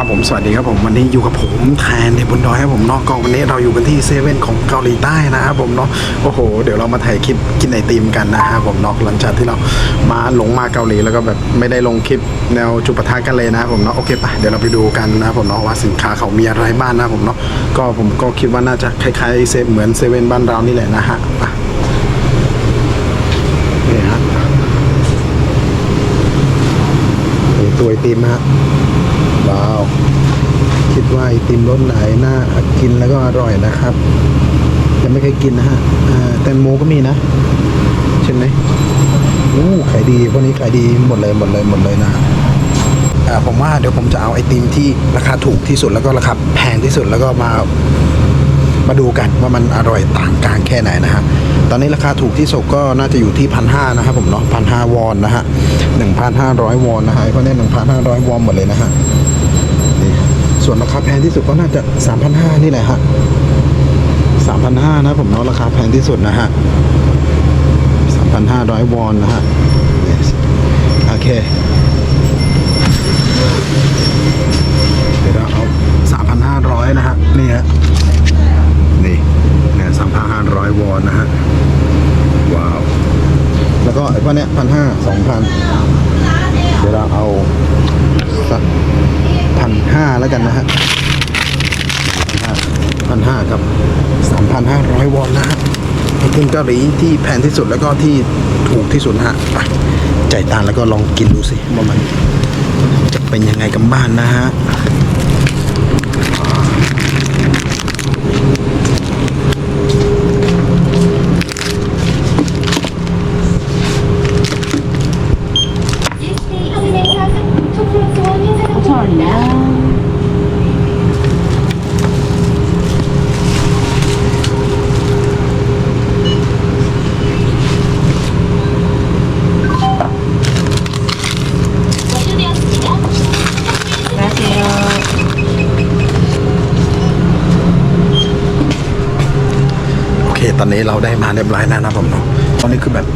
ครับผมสวัสดีครับผมวันนี้อยู่กับผมแทนในบนดอยครับผมนอกกองวันนี้เราอยู่กันที่เซเว่นของเกาหลีใต้นะครับผมเนาะโอ้โห เดี๋ยวเรามาถ่ายคลิปกินไอติมกันนะครับผมเนอกหลังจากที่เรามาหลงมาเกาหลีแล้วก็แบบไม่ได้ลงคลิปแนวจุปะทะกันเลยนะครับผมเนาะโอเคปะเดี๋ยวเราไปดูกันนะครับผมเนาะว่าสินค้าเขามีอะไรบ้างนะครับผมเนาะก็ผมก็คิดว่าน่าจะคล้ายๆเซเหมือนเซเว่นบ้านเรานี่แหละนะฮะไปนี่ฮะตัวไอติมฮะ คิดว่าไอติมรสไหนน่ากินแล้วก็อร่อยนะครับ ยังไม่เคยกินนะฮะแตงโมก็มีนะ ใช่ไหมอู้ขายดีพวกนี้ขายดีหมดเลยหมดเลยหมดเลยนะผมว่าเดี๋ยวผมจะเอาไอติมที่ราคาถูกที่สุดแล้วก็ราคาแพงที่สุดแล้วก็มามาดูกันว่ามันอร่อยต่างกันแค่ไหนนะฮะ ตอนนี้ราคาถูกที่สุดก็น่าจะอยู่ที่พันห้านะครับผมเนาะพันห้าวอนนะฮะหนึ่งพันห้าร้อยวอนนะฮะไอ้พวกนี้หนึ่งพันห้าร้อยวอนหมดเลยนะฮะ ส่วนราคาแพงที่สุดก็น่าจะ3,500นี่แหละฮะ3,500นะผมเนาะราคาแพงที่สุดนะฮะ3,500วอนนะฮะโอเคเดี๋ยวเราเอา3,500นะฮะนี่ฮะนี่เนี่ย3,500วอนนะฮะว้าว แล้วก็ไอ้พวกเนี้ย1,500 2,000 แล้วกันนะฮะพันห้ากับสามพันห้าร้อยวอนนะฮะไอติงเกาหลีที่แพงที่สุดแล้วก็ที่ถูกที่สุดฮะไปจ่ายตังแล้วก็ลองกินดูสิว่ามันจะเป็นยังไงกันบ้านนะฮะ โอเค ตอนนี้เราได้มาเรียบร้อยแล้วนะผมเนาะตอนนี้คือแบบ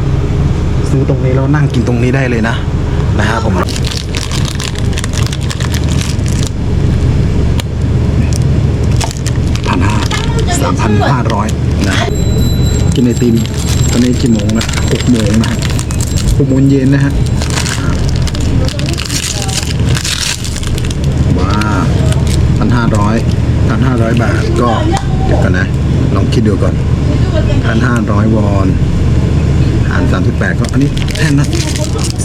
ซื้อตรงนี้แล้วนั่งกินตรงนี้ได้เลยนะนะฮะผมพันห้าสามพันห้าร้อยนะ กินไอติมตอนนี้กี่โมงนะหกโมงนะฮะหกโมงเย็นนะฮะว้าพันห้าร้อยพันห้าร้อยบาทก็เดี๋ยวกันนะ ลองคิดดูก่อน พันห้าร้อยวอนหารสามสิบแปดก็อันนี้แท่นละ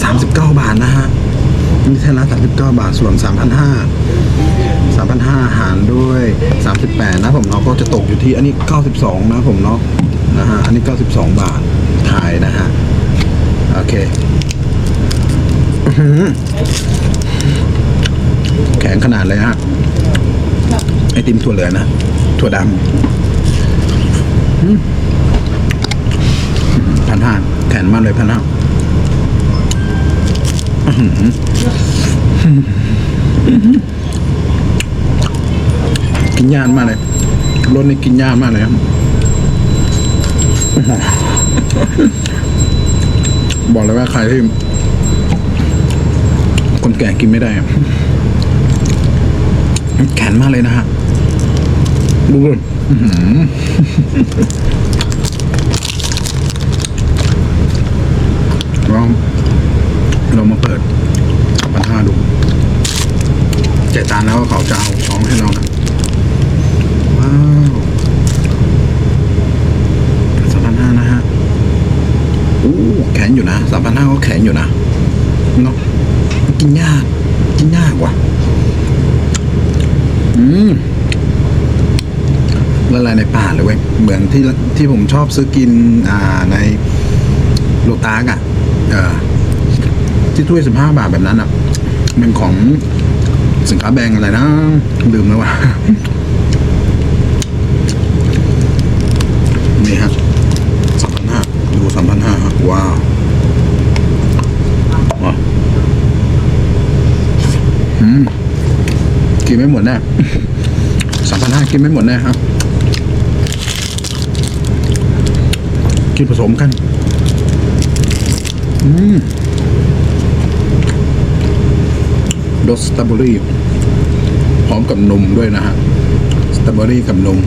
สามสิบเก้าบาทนะฮะอันนี่แท่นละสามสิบเก้าบาทส่วนสามพันห้าสามพันห้าหารด้วยสามสิบแปดนะผมเนาะก็จะตกอยู่ที่อันนี้เก้าสิบสองนะผมเนาะนะฮะอันนี้เก้าสิบสองบาทไทยนะฮะโอเคแข็งขนาดเลยฮะไอติมถั่วเหลืองนะถั่วดำ แข็งมากเลยพันห้ากินยากมากเลยรสนี่กินยากมากเลยครับบอกเลยว่าใครที่คนแก่กินไม่ได้แข็งมากเลยนะฮะดูเลย อื้อหือลองเรามาเปิดปัญหาดูเจตานแล้วเขาจะเอาช้องให้เรานะว้าวสามพันห้านะฮะอู้แข็งอยู่นะสามพันห้าก็แข็งอยู่นะเนาะกินยากกินยากว่ะอืมละลายในป่าเลยเว้ยเหมือนที่ที่ผมชอบซื้อกินอ่าในโลตากอะเออ ที่ถ้วยสิบห้าบาทแบบนั้นอะเป็นของสินค้าแบรนด์อะไรนะลืมแล้วว่ะนี่ฮะสามพันห้าดูสามพันห้าว้าวว้าวอืมกินไม่หมดแน่สามพันห้ากินไม่หมดแน่ครับกินผสมกัน อืมรสสตรอเบอรี่พร้อมกับนมด้วยนะฮะ สตรอเบอรี่กับนม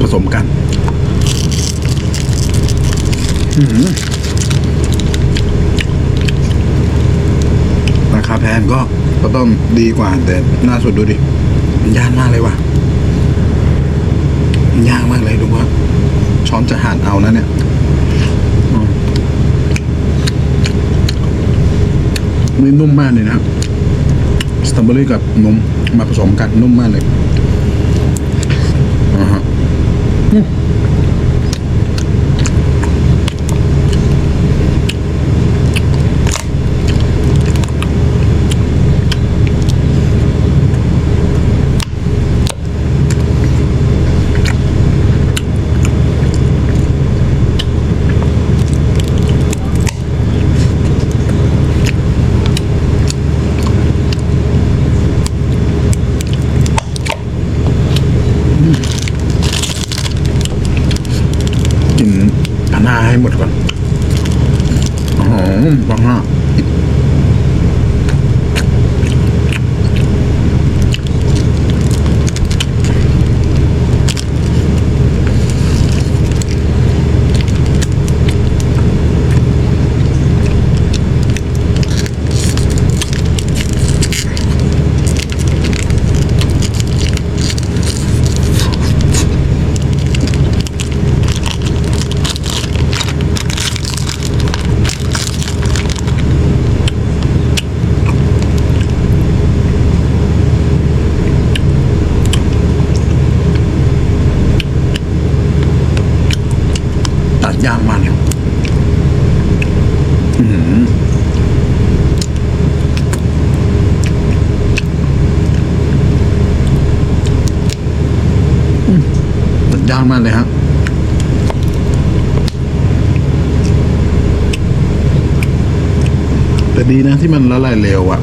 ผสมกัน อื้อหือราคาแพงก็ก็ต้องดีกว่า แต่น่าสุดดูดิมันยากมากเลยว่ะมันยากมากเลยดูว่า ช้อนจะหั่นเอานะเนี่ยอืม นี่นุ่มมากเลยนะครับ สตรอเบอรี่กับนมมาผสมกันนุ่มมากเลย หน้าให้หมดก่อน อ๋อบังฮะตัดยากมากเลยอื้อหืออืมตัดยากมากเลยฮะแต่ดีนะที่มันละลายเร็วอะ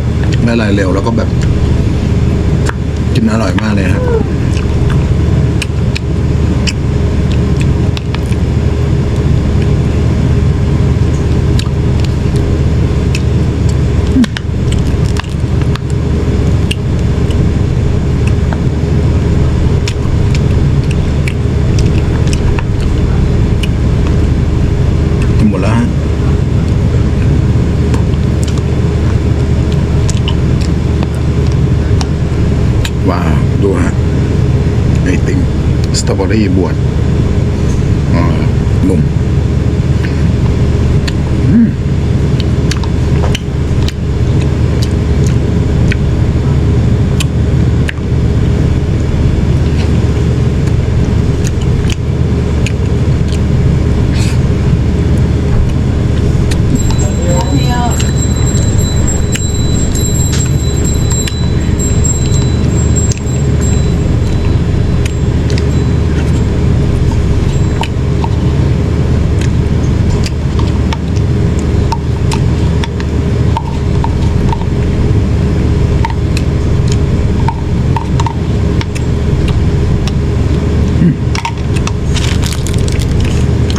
ละลายเร็วแล้วก็แบบ กินอร่อยมากเลยครับ กินหมดแล้วฮะ ว้าว ดูฮะ ไอติม บอกได้บวชอ่านุ่มอืม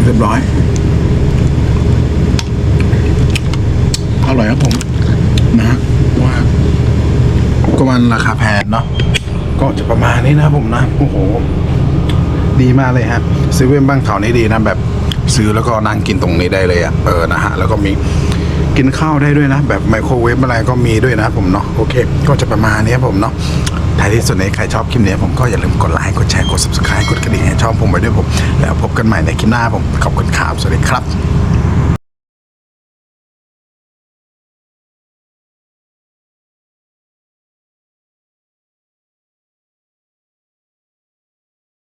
เรียบร้อย อร่อยครับผม นะฮะว่า ก็มันราคาแพงเนาะก็จะประมาณนี้นะผมนะโอ้โห ดีมากเลยฮะเซเว่นบ้างแถวนี้ดีนะแบบซื้อแล้วก็นั่งกินตรงนี้ได้เลยอะ่ะเออนะฮะแล้วก็มีกินข้าวได้ด้วยนะ แบบไมโครเวฟอะไรก็มีด้วยนะผมเนาะโอเค ก็จะประมาณนี้ผมเนาะท้ายที่สุดนี้ใครชอบคลิปนี้ผมก็อย่าลืมกดไลค์กดแชร์กด subscribe กดกระดิ่งให้ช่องผมไปด้วยผม แล้วพบกันใหม่ในคลิปหน้าผมขอบคุณครับสวัสดีครับ